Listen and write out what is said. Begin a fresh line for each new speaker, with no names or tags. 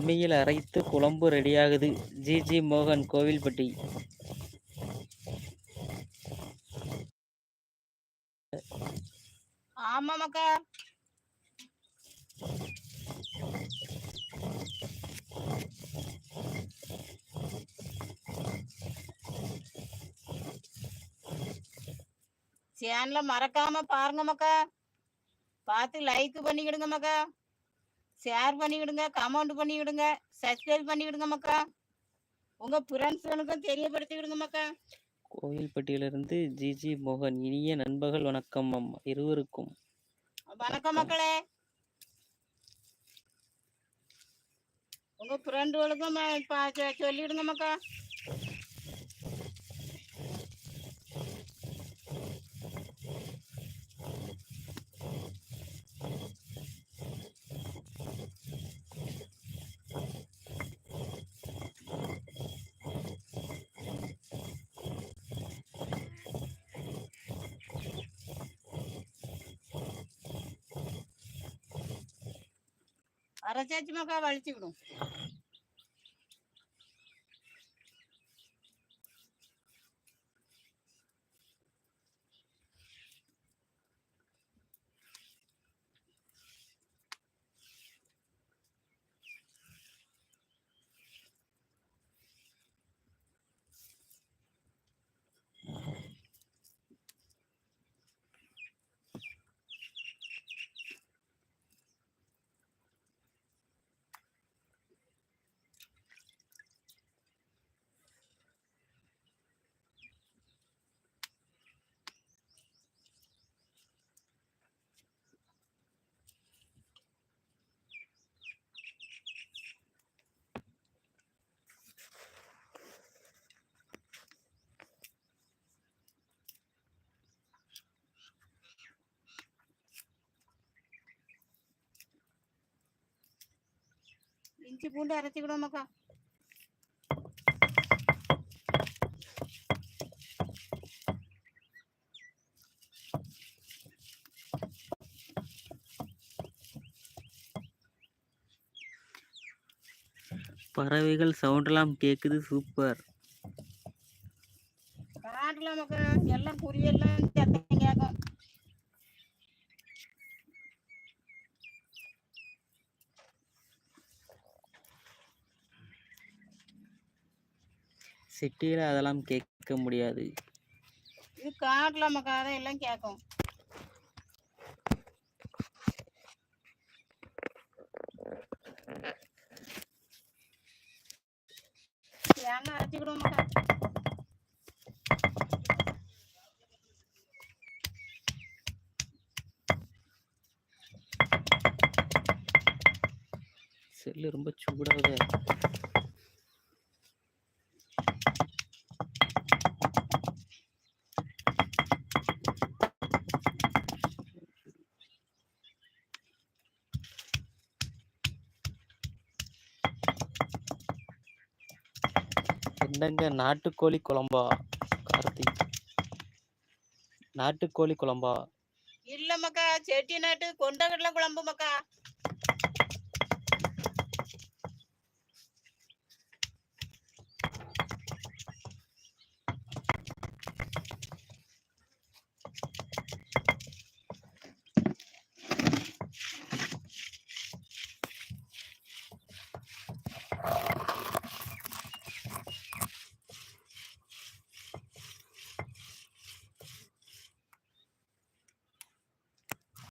அம்மியில் அரைத்து குழம்பு ரெடியாகுது. ஜி. ஜி. மோகன் கோவில்பட்டி.
ஆமாமாக்கா சேனல மறக்காம பாருங்க மக்கா பார்த்து லைக் பண்ணிக்கிடுங்க மக்கா ஷேர் பண்ணிக்கிடுங்க கமெண்ட் பண்ணிக்கிடுங்க சப்ஸ்கிரைப் பண்ணிக்கிடுங்க மக்கா. உங்க ஃப்ரெண்ட்ஸுகளுக்கும் தெரியப்படுத்திக்கிடுங்க மக்கா.
கோவில்பட்டியிலிருந்து ஜி ஜி மோகன் இனிய நண்பகல் வணக்கம் அம்மா இருவருக்கும்.
வணக்கம் மக்களே. உங்க ஃப்ரெண்டுகளுக்கும் சொல்லிடுங்க மக்கா. அரைச்சாச்சுமாக்கா வலிச்சுக்கணும் இஞ்சி பூண்டு மக்கா
பறவைகள் சவுண்டெல்லாம் கேக்குது சூப்பர்
காட்டுல மக்கா எல்லாம் குறியெல்லாம் சத்தம் கேட்கும்
சிட்டியில் அதெல்லாம் கேட்க முடியாது.
இது காட்டுல மக்கா அதை எல்லாம் கேட்கும். தேங்காய் அரைச்சிக்கிடும் மக்கா?
செல்லு ரொம்ப சூடாகுது. அண்டங்க நாட்டுக்கோழி குழம்பா கார்த்திக் நாட்டுக்கோழி குழம்பா?
இல்ல மக்கா செட்டி நாட்டு கொண்டகடல குழம்பு மக்கா.